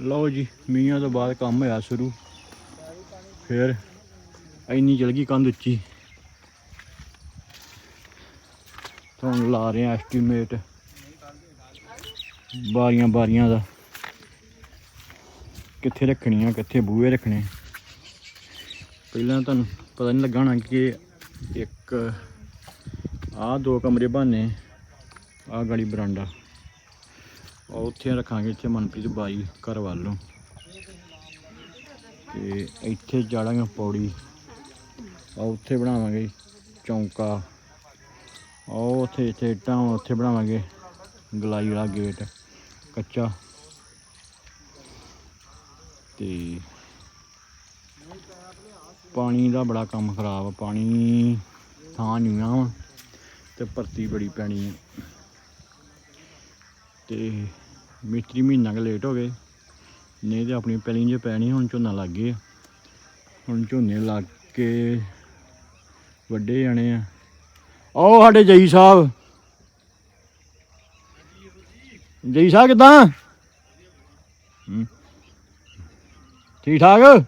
ਲਓ ਜੀ ਮੀਆਂ ਤੋਂ ਬਾਅਦ ਕੰਮ ਹੋਇਆ ਸ਼ੁਰੂ। ਫਿਰ ਇੰਨੀ ਚਲ ਗਈ ਕੰਧ ਉੱਚੀ। ਤੁਹਾਨੂੰ ਲਾ ਰਹੇ ਆ ਐਸਟੀਮੇਟ ਬਾਰੀਆਂ ਬਾਰੀਆਂ ਦਾ। ਕਿੱਥੇ ਰੱਖਣੀਆਂ ਕਿੱਥੇ ਬੂਹੇ ਰੱਖਣੇ। ਪਹਿਲਾਂ ਤੁਹਾਨੂੰ ਪਤਾ ਨਹੀਂ ਲੱਗਾ ਹੋਣਾ ਕਿ ਇੱਕ ਆਹ ਦੋ ਕਮਰੇ ਬਾਨੇ ਆ ਗਲੀ ਬਰਾਂਡਾ। ਉਹ ਉੱਥੇ ਰੱਖਾਂਗੇ ਇੱਥੇ ਮਨਪ੍ਰੀਤ ਬਾਈ ਘਰ ਵੱਲੋਂ। ਤੇ ਇੱਥੇ ਚਾੜਾਂਗੇ ਪੌੜੀ। ਆ ਉੱਥੇ ਬਣਾਵਾਂਗੇ ਚੌਂਕਾ। ਉਹ ਉੱਥੇ ਇੱਥੇ ਇੱਟਾਂ ਉੱਥੇ ਬਣਾਵਾਂਗੇ ਗਲਾਈ ਵਾਲਾ ਗੇਟ ਕੱਚਾ। ਤੇ ਪਾਣੀ ਦਾ ਬੜਾ ਕੰਮ ਖਰਾਬ ਪਾਣੀ ਥਾਂ ਨਹੀਂ ਆ ਤੇ ਭਰਤੀ ਬੜੀ ਪੈਣੀ ਹੈ ਤੇ ਮਿਸਤਰੀ ਮਹੀਨਾ ਕੁ ਲੇਟ ਹੋ ਗਏ। ਨਹੀਂ ਤੇ ਆਪਣੀ ਪੈਲੀ ਜੇ ਪੈਣੀ, ਹੁਣ ਝੋਨਾ ਲੱਗ ਗਏ ਹੁਣ ਝੋਨੇ ਲੱਗ ਕੇ ਵੱਡੇ ਜਾਣੇ ਆ। ਆਓ ਸਾਡੇ ਜਈ ਸਾਹਿਬ। ਜਈ ਸਾਹਿਬ ਕਿਦਾਂ? ਠੀਕ ਠਾਕ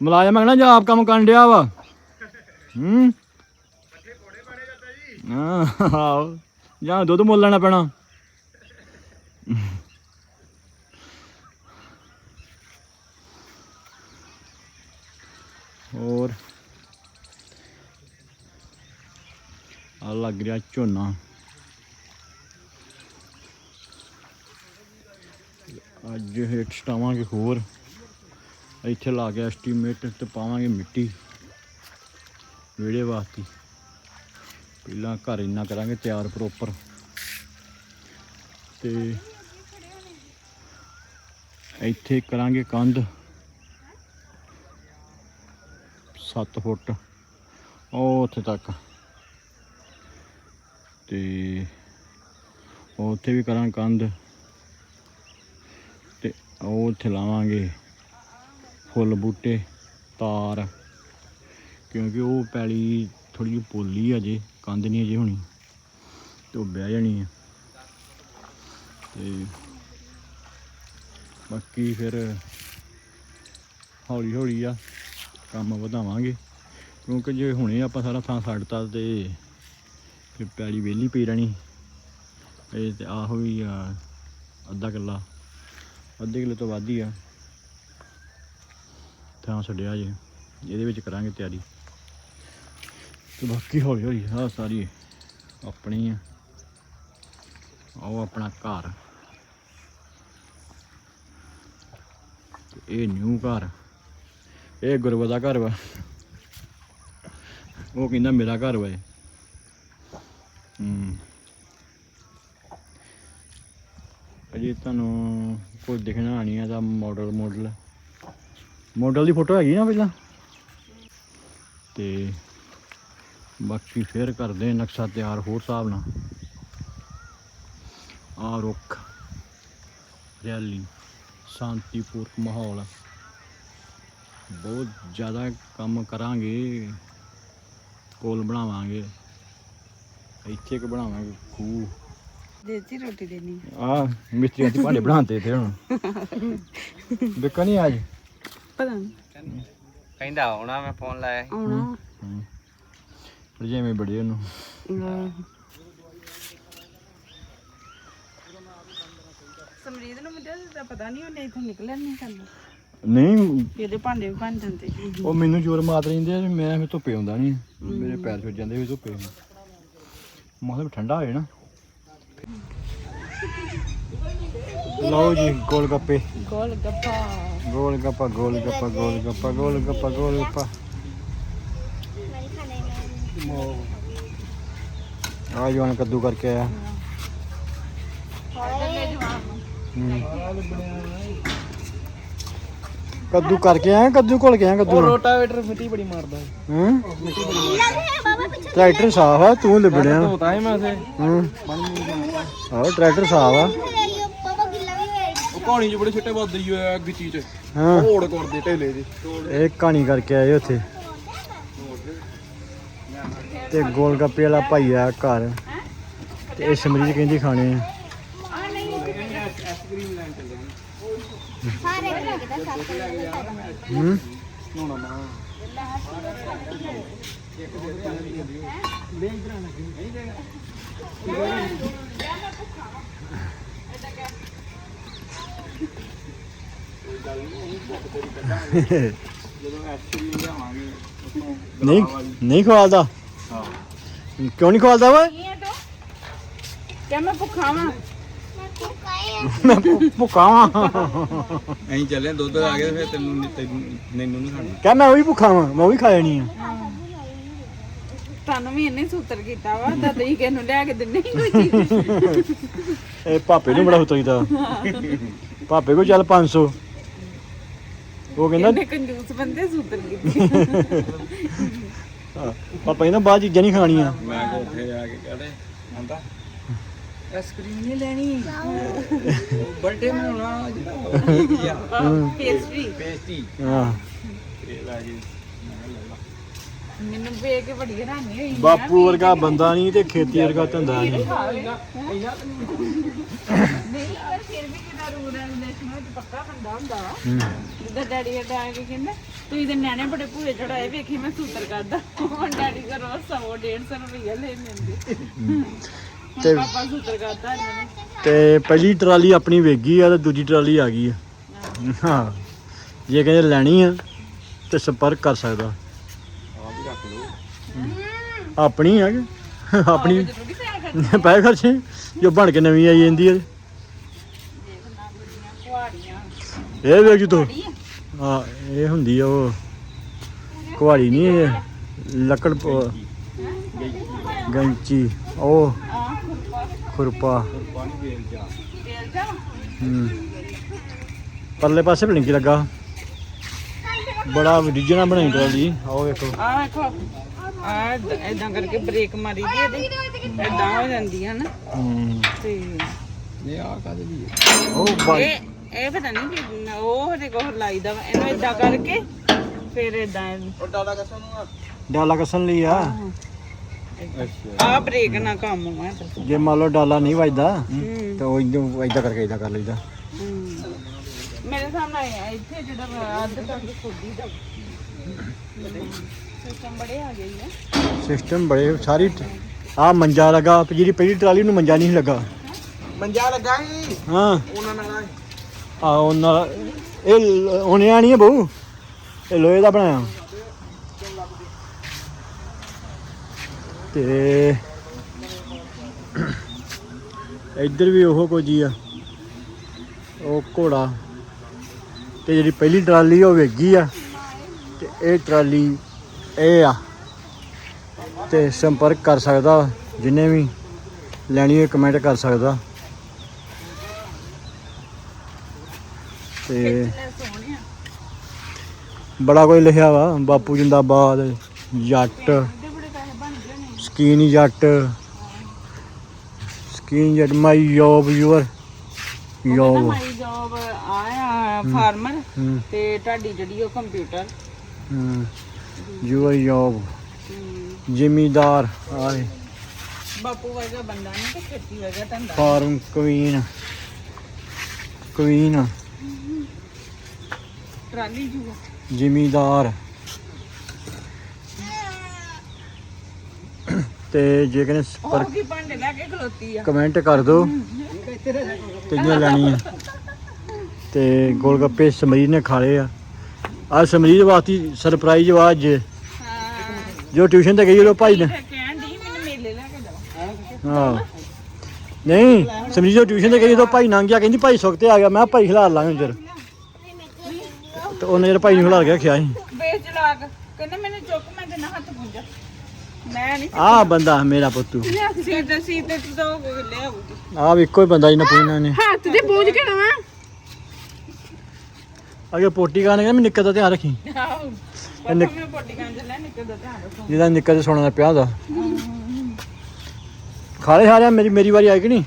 ਮੁਲਾਜ਼ਮ ਕਹਿੰਦਾ ਜਾਂ ਆਪ ਕੰਮ ਕਰਨ ਡਿਆ ਵਾ। ਹੂੰ। ਹਾਂ ਆਹੋ। ਜਾਂ ਦੁੱਧ ਮੁੱਲ ਲੈਣਾ ਪੈਣਾ। ਹੋਰ। ਆ ਲੱਗ ਰਿਹਾ ਝੋਨਾ। ਅੱਜ ਹੇਠ ਸਟਾਵਾਂਗੇ ਹੋਰ। ਇੱਥੇ ਲਾ ਕੇ ਐਸਟੀਮੇਟ ਤੇ ਪਾਵਾਂਗੇ ਮਿੱਟੀ। ਵਿਹੜੇ ਵਾਸਤੇ। ਪਹਿਲਾਂ ਘਰ ਇੰਨਾ ਕਰਾਂਗੇ ਤਿਆਰ ਪ੍ਰੋਪਰ ਤੇ ਇੱਥੇ ਕਰਾਂਗੇ ਕੰਧ। 7 ਫੁੱਟ। ਉਹ ਉੱਥੇ ਤੱਕ। ਤੇ ਉੱਥੇ ਵੀ ਕਰਾਂ ਕੰਧ। ਤੇ ਉਹ ਉੱਥੇ ਲਾਵਾਂਗੇ ਫੁੱਲ ਬੂਟੇ, ਤਾਰ। ਕਿਉਂਕਿ ਉਹ ਪੈਲੀ ਥੋੜੀ ਜਿਹੀ ਪੋਲੀ ਆ ਜੇ ਕੰਧ ਨਹੀਂ ਅਜੇ ਹੋਣੀ। ਤੇ ਉਹ ਬਹਿ ਜਾਣੀ ਹੈ ਤੇ ਬਾਕੀ ਫਿਰ ਹੌਲੀ ਹੌਲੀ ਆ ਕੰਮ ਵਧਾਵਾਂਗੇ। ਕਿਉਂਕਿ ਜੇ ਹੁਣੇ ਆਪਾਂ ਸਾਰਾ ਥਾਂ ਛੱਡਤਾ ਤੇ ਫਿਰ ਪੈਲੀ ਵਿਹਲੀ ਪਈ ਰਹਿਣੀ। ਇਹ ਤੇ ਆਹੋ ਹੀ ਆ, ਅੱਧਾ ਕਿੱਲਾ, ਅੱਧੇ ਕਿੱਲੇ ਤੋਂ ਵੱਧ ਹੀ ਆ। ਥਾਂ ਛੱਡਿਆ ਜੇ, ਇਹਦੇ ਵਿੱਚ ਕਰਾਂਗੇ ਤਿਆਰੀ। ਤੇ ਬਾਕੀ ਹੌਲੀ ਹੌਲੀ ਆ ਸਾਰੀ ਆਪਣੀ ਆ। ਉਹ ਆਪਣਾ ਘਰ। ਇਹ ਨਿਊ ਘਰ। ਇਹ ਗੁਰਬਾ ਦਾ ਘਰ ਵਾ। ਉਹ ਕਹਿੰਦਾ ਮੇਰਾ ਘਰ ਵਾ ਹੂੰ। ਅਜੇ ਤੁਹਾਨੂੰ ਕੋਈ ਦਿਖਣਾ ਨਹੀਂ ਇਹਦਾ ਮਾਡਲ ਮਾਡਲ ਮਾਡਲ ਦੀ ਫੋਟੋ ਹੈਗੀ ਨਾ ਪਹਿਲਾਂ? ਤੇ ਬਾਕੀ ਫੇਰ ਕਰਦੇ ਨਕਸ਼ਾ ਤਿਆਰ ਹੋਰ ਹਿਸਾਬ ਨਾਲ। ਆ ਰੁੱਖ ਰੈਲੀ ਸ਼ਾਂਤੀਪੂਰਕ ਮਾਹੌਲ। ਬਹੁਤ ਜ਼ਿਆਦਾ ਕੰਮ ਕਰਾਂਗੇ ਕੋਲ ਬਣਾਵਾਂਗੇ ਇੱਥੇ ਇੱਕ ਬਣਾਵਾਂਗੇ ਖੂਹ। ਦੇਤੀ ਰੋਟੀ ਦੇਣੀ ਆ। ਮਿਸਤਰੀਆਂ ਦੇ ਭਾਂਡੇ ਬਣਾਉਂਦੇ ਤੇ ਹੁਣ। ਵਿਕਾ ਨਹੀਂ ਅੱਜ। ਪਤਾ ਨਹੀਂ ਕਹਿੰਦਾ ਆਉਣਾ ਮੈਂ ਫੋਨ ਲਾਇਆ ਸੀ। ਆਉਣਾ। ਰਜੇਵੇਂ ਬੜੇ ਉਹਨੂੰ। ਸਮਰੀਦ ਨੂੰ ਮੁੰਡੇ ਦਾ ਪਤਾ ਨਹੀਂ ਉਹਨੇ ਇਥੋਂ ਨਿਕਲਿਆ ਨਹੀਂ ਕਰਨਾ। ਨਹੀਂ ਇਹਦੇ ਭਾਂਡੇ ਵੀ ਬਣ ਜਾਂਦੇ ਉਹ ਮੈਨੂੰ ਜ਼ੋਰ ਮਾਰ ਲੈਂਦੇ ਆ ਵੀ ਮੈਂ ਫਿਰ ਧੁੱਪੇ ਆਉਂਦਾ ਨਹੀਂ। ਮੇਰੇ ਪੈਰ ਫਿਰ ਜਾਂਦੇ ਵੀ ਧੁੱਪੇ। ਮੌਸਮ ਠੰਡਾ ਹੋਏ ਨਾ। ਲਓ ਜੀ ਗੋਲ ਗੱਪੇ ਗੋਲ ਗੱਪਾ ਗੋਲ ਗੱਪਾ ਗੋਲ ਗੱਪਾ ਗੋਲ ਗੱਪਾ ਗੋਲ ਗੱਪਾ ਗੋਲ ਗੱਪਾ ਆ ਜਵਾਨ ਕੱਦੂ ਕਰਕੇ ਆਇਆ। ਹੂੰ। ਕੱਦੂ ਕਰਕੇ ਆਇਆ ਕੱਦੂ ਘੁਲ ਕੇ ਆਇਆ ਕੱਦੂ ਰੋਟਾਵੇਟਰ ਮਿੱਟੀ ਬੜੀ ਮਾਰਦਾ ਹਾਂ। ਟਰੈਕਟਰ ਸਾਫ਼ ਆ ਤੂੰ ਲਿਬੜਿਆ। ਧੋਤਾ ਹੀ ਮੈਂ ਉਸੇ। ਹਾਂ। ਆਹ ਟਰੈਕਟਰ ਸਾਫ਼ ਆ। ਉਹ ਕਹਾਣੀ ਚ ਬੜੇ ਛੋਟੇ ਹੀ ਹੋਇਆ ਗਿੱਚੀ ਚ। ਹਾਂ। ਹੋੜ ਕਰਦੇ ਢੇਲੇ ਦੀ। ਇਹ ਕਹਾਣੀ ਕਰਕੇ ਆਏ ਉੱਥੇ। ਤੇ ਗੋਲ ਗੱਪੇ ਵਾਲਾ ਭਾਈ ਆ ਘਰ। ਤੇ ਇਹ ਸਮਰੀਤ ਕਹਿੰਦੀ ਖਾਣੇ ਆ। ਨਹੀਂ ਆਈਸਕ੍ਰੀਮ ਹੂੰ? ਨਹੀਂ ਨਹੀਂ ਖਵਾਲਦਾ। ਕਿਉਂ ਨਹੀਂ ਖਵਾਲਦਾ ਹੈ ਤੂੰ। ਕਿਆ ਮੈਂ ਭੁੱਖਾ ਵਾਂ? ਮੈਂ ਭੁ- ਭੁੱਖਾ ਵਾਂ। ਅਸੀਂ ਚੱਲੇ ਦੁੱਧ ਆ ਗਿਆ ਫਿਰ ਤੈਨੂੰ ਨੀ- ਤੈਨੂੰ ਮੈਨੂੰ ਨਹੀਂ ਖਾਣਾ। ਕਹਿ ਮੈਂ ਉਹ ਵੀ ਭੁੱਖਾ ਵਾਂ ਮੈਂ ਉਹ ਵੀ ਖਾ ਜਾਣੀ ਆ। ਤੁਹਾਨੂੰ ਵੀ ਇਹਨੇ ਸੂਤਰ ਕੀਤਾ ਵਾ ਤਾਂ ਤੁਸੀਂ ਕਿਸ ਨੂੰ ਲਿਆ ਕੇ ਦਿੰਨੇ ਹੀ ਕੋਈ ਚੀਜ਼। ਇਹ ਪਾਪੇ ਨੂੰ ਬੜਾ ਹੁਤਈਦਾ ਪਾਪੇ ਕੋ ਚੱਲ 500 ਉਹ ਕਹਿੰਦਾ ਕੰਜੂਸ ਬੰਦੇ ਸੂਤਰ ਕੀਤੇ। ਪਾਪਾ ਕਹਿੰਦਾ ਬਾਅਦ ਚੀਜ਼ਾਂ ਨਹੀਂ ਖਾਣੀਆਂ। ਮੈਂ ਕਿਹਾ ਉੱਥੇ ਆ ਕੇ ਕਹਦੇ ਆਂਦਾ। ਆਈਸਕ੍ਰੀਮ ਨਹੀਂ ਲੈਣੀ। ਬਰਥਡੇ ਮਨਾਉਣਾ ਕੀ ਪੇਸਟਰੀ ਪੇਸਟੀ ਹਾਂ ਇਹ ਲੈ ਜੀ ਮੈਨੂੰ ਵੇਖ ਕੇ ਬੜੀ ਹੈਰਾਨੀ ਹੋਈ ਬਾਪੂ ਵਰਗਾ ਬੰਦਾ ਨਹੀਂ ਤੇ ਖੇਤੀ ਵਰਗਾ ਧੰਦਾ ਨਹੀਂ ਨਹੀਂ ਪਰ ਫਿਰ ਵੀ ਕਿਦਾ ਰੂਲ ਰੈਗੂਲੇਸ਼ਨ ਵਿੱਚ ਪੱਕਾ ਬੰਦਾ ਹੁੰਦਾ ਵਾ। ਹੂੰ। ਜਿੱਦਾਂ ਡੈਡੀ ਦਾ ਆ ਕੇ ਕਹਿੰਦਾ ਤੁਸੀਂ ਤੇ ਨਿਆਣੇ ਬੜੇ ਭੂਏ ਚੜਾਏ ਵੇਖੀ ਮੈਂ ਸੂਤਰ ਕਰਦਾ। ਹੁਣ ਡੈਡੀ ਦਾ ਰੋਜ਼ 100 150 ਰੁਪਈਆ ਲੈ ਲੈਂਦੇ। ਤੇ- ਤੇ ਪਾਪਾ ਸੂਤਰ ਕਰਦਾ ਇਹਨਾਂ ਨੇ। ਤੇ ਪਹਿਲੀ ਟਰਾਲੀ ਆਪਣੀ ਵੇਗੀ ਆ ਤੇ ਦੂਜੀ ਟਰਾਲੀ ਆ ਗਈ ਆ। ਹਾਂ। ਜੇ ਕਹਿੰਦੇ ਲੈਣੀ ਆ ਤੇ ਸੰਪਰਕ ਕਰ ਸਕਦਾ। ਆਪਣੀ ਆ ਕਿ? ਆਪਣੀ। ਪੈਸੇ ਖਰਚੇ ਜੋ ਬਣ ਕੇ ਨਵੀਂ ਆਈ ਜਾਂਦੀ ਹੈ ਇਹ ਵੇਖ ਤੂੰ। ਹਾਂ ਇਹ ਹੁੰਦੀ ਆ ਉਹ। ਕੁਹਾੜੀ ਨਹੀਂ ਇਹ। ਲੱਕੜ ਪ- ਗੈਂਚੀ। ਉਹ ਆ ਖੁਰਪਾ। ਹੂੰ। ਪਰਲੇ ਪਾਸੇ ਵੀ ਕੀ ਲੱਗਾ। ਬੜਾ ਰੀਜਨਾ ਬਣਾਈ ਟਰਾਲੀ ਆਓ ਵੇਖੋ। ਆ ਵੇਖੋ। ਆ ਇਦਾਂ ਕਰਕੇ ਬ੍ਰੇਕ ਮਾਰੀ ਦੀ ਇਹਦੇ। ਇਦਾਂ ਹੋ ਜਾਂਦੀ ਹੈ ਨਾ। ਹੂੰ। ਤੇ ਇਹ ਆ ਕਾਦੇ ਦੀ ਹੈ ਉਹ ਬਾਈ। ਇਹ ਇਹ ਪਤਾ ਨਹੀਂ ਕਿ ਉਹ ਹਰੇ ਕੋਹ ਲਾਈਦਾ ਵਾ। ਇਹਨੂੰ ਇਦਾਂ ਕਰਕੇ ਫਿਰ ਇਦਾਂ ਉਹ ਡਾਲਾ ਕਸਾ ਨੂੰ ਡਾਲਾ ਕਸਣ ਲਈ ਆ? ਅੱਛਾ। ਆ ਬ੍ਰੇਕ ਨਾ ਕੰਮ ਆ ਤੇ ਜੇ ਮੰਨ ਲਓ ਡਾਲਾ ਨਹੀਂ ਵੱਜਦਾ ਤੇ ਉਹ ਇਦਾਂ ਇਦਾਂ ਕਰਕੇ ਇਦਾਂ ਕਰ ਲਈਦਾ। ਮੇਰੇ ਸਾਹਮਣੇ ਇੱਥੇ ਜਿਹੜਾ ਅੱਧ ਤੱਕ ਖੁੱਦੀ ਦਾ। ਸਿਸਟਮ ਬੜੇ ਆ ਗਏ ਨੇ। ਸਿਸਟਮ ਬੜੇ ਸਾਰੀ ਆ ਮੰਜਾ ਲੱਗਾ ਜਿਹੜੀ ਪਹਿਲੀ ਟਰਾਲੀ ਨੂੰ ਮੰਜਾ ਨਹੀਂ ਲੱਗਾ। ਮੰਜਾ ਲੱਗਾ ਹੀ। ਹਾਂ ਉਹਨਾਂ ਨਾਲ ਆ ਉਹਨਾਂ ਇਹ ਉਹਨਿਆ ਨਹੀਂ ਹੈ ਬਹੂ। ਇਹ ਲੋਹੇ ਦਾ ਬਣਾਇਆ। ਤੇ ਇੱਧਰ ਵੀ ਉਹ ਕੁਝ ਹੀ ਆ। ਉਹ ਘੋੜਾ। ਤੇ ਜਿਹੜੀ ਪਹਿਲੀ ਟਰਾਲੀ ਉਹ ਵੇਗੀ ਆ। ਤੇ ਇਹ ਟਰਾਲੀ ਇਹ ਆ। ਤੇ ਸੰਪਰਕ ਕਰ ਸਕਦਾ, ਜਿੰਨੇ ਵੀ ਲੈਣੀ ਹੋਏ ਕਮੈਂਟ ਕਰ ਸਕਦਾ। ਤੇ ਬੜਾ ਕੁਝ ਲਿਖਿਆ ਵਾ ਬਾਪੂ ਜਿੰਦਾਬਾਦ ਜੱਟ ਸਕੀਨ ਜੱਟ ਸਕੀਨ ਜੱਟ my job your job my job ਆਇਆ ਫਾਰਮਰ। ਹੂੰ ਤੇ ਤੁਹਾਡੀ ਜਿਹੜੀ ਉਹ ਕੰਪਿਊਟਰ। ਹੂੰ ਯੂਅਰ ਜੋਬ ਜ਼ਿਮੀਦਾਰ ਆਏ। ਬਾਪੂ ਵਰਗਾ ਬੰਦਾ ਨਹੀਂ ਤੇ ਖੇਤੀ ਵਰਗਾ ਧੰਦਾ। Farm Queen Queen. ਟਰਾਲੀ ਜੂ ਜ਼ਿਮੀਦਾਰ। ਤੇ ਜੇ ਕਹਿੰਦੇ ਸੰਪਰਕ ਉਹ ਕੀ ਭਾਂਡੇ ਲੈ ਕੇ ਖਲੋਤੀ ਆ। ਕਮੈਂਟ ਕਰ ਦਿਓ। ਕਿੰਨੀਆਂ ਲੈਣੀਆਂ। ਤੇ ਗੋਲ ਗੱਪੇ ਸਮਰੀਰ ਨੇ ਖਾ ਲਏ ਆ। ਆ ਸਮਰੀਰ ਵਾਸਤੇ ਸਰਪ੍ਰਾਈਜ਼ ਵਾ ਅੱਜ। ਜੋ ਟਿਊਸ਼ਨ ਤੇ ਗਈ ਉਹ ਭਾਈ ਨੇ। ਤੇ ਕਹਿਣ ਦੀ ਮੈਨੂੰ ਮੇਲੇ ਲੈ ਕੇ ਜਾਓ। ਹਾਂ। ਨਹੀਂ ਸਮਰੀਰ ਜੋ ਟਿਊਸ਼ਨ ਤੇ ਗਈ ਉਹ ਭਾਈ ਨੰਗ ਗਿਆ ਕਹਿੰਦੀ ਭਾਈ ਸੁਖਤੇ ਆ ਗਿਆ। ਮੈਂ ਭਾਈ ਖਿਲਾ ਲਾਂਗੇ ਜਰ ਤੇ ਉਹਨੇ ਜਰ ਭਾਈ ਨੂੰ ਖਿਲਾ ਕੇ ਰੱਖਿਆ ਸੀ। ਬੇਚ ਲਾਗ ਕਹਿੰਦਾ ਮੈਨੂੰ ਚੁੱਕ ਮੈਂ ਤੇ ਨਾ ਹੱਥ ਪੁੰਜਾ ਮੈਂ ਨਹੀਂ ਆਹ ਬੰਦਾ ਮੇਰਾ ਪੁੱਤੂ। ਸੀ ਤੇ ਸੀ ਤੇ ਤੂੰ ਤਾਂ ਲੈ ਆਹ ਵੀ ਇੱਕੋ ਹੀ ਬੰਦਾ ਜਿਹਨੇ ਪੁੱਛਣਾ ਨੇ। ਹੱਥ ਦੇ ਬੂਝ ਕੇ ਨਾ ਅਗੇ ਪੋਟੀ ਖਾਣੇ ਕਹਿੰਦਾ ਮੈਂ ਨਿੱਕਰ ਦਾ ਧਿਆਨ ਰੱਖੀ। ਆਹੋ। ਪਰ ਮੈਂ ਪੋਟੀ ਕਾਂ ਨਿਕਲ ਦਾ ਧਿਆਨ ਰੱਖੋ। ਜਿਹਦਾ ਨਿੱਕਰ ਤੇ ਸੋਨਾ ਦਾ ਪਿਆ ਹੁੰਦਾ ਖਾ ਲੈ ਸਾਰਿਆਂ ਮੇਰੀ ਮੇਰੀ ਵਾਰੀ ਆਈ ਕਿ ਨਹੀਂ?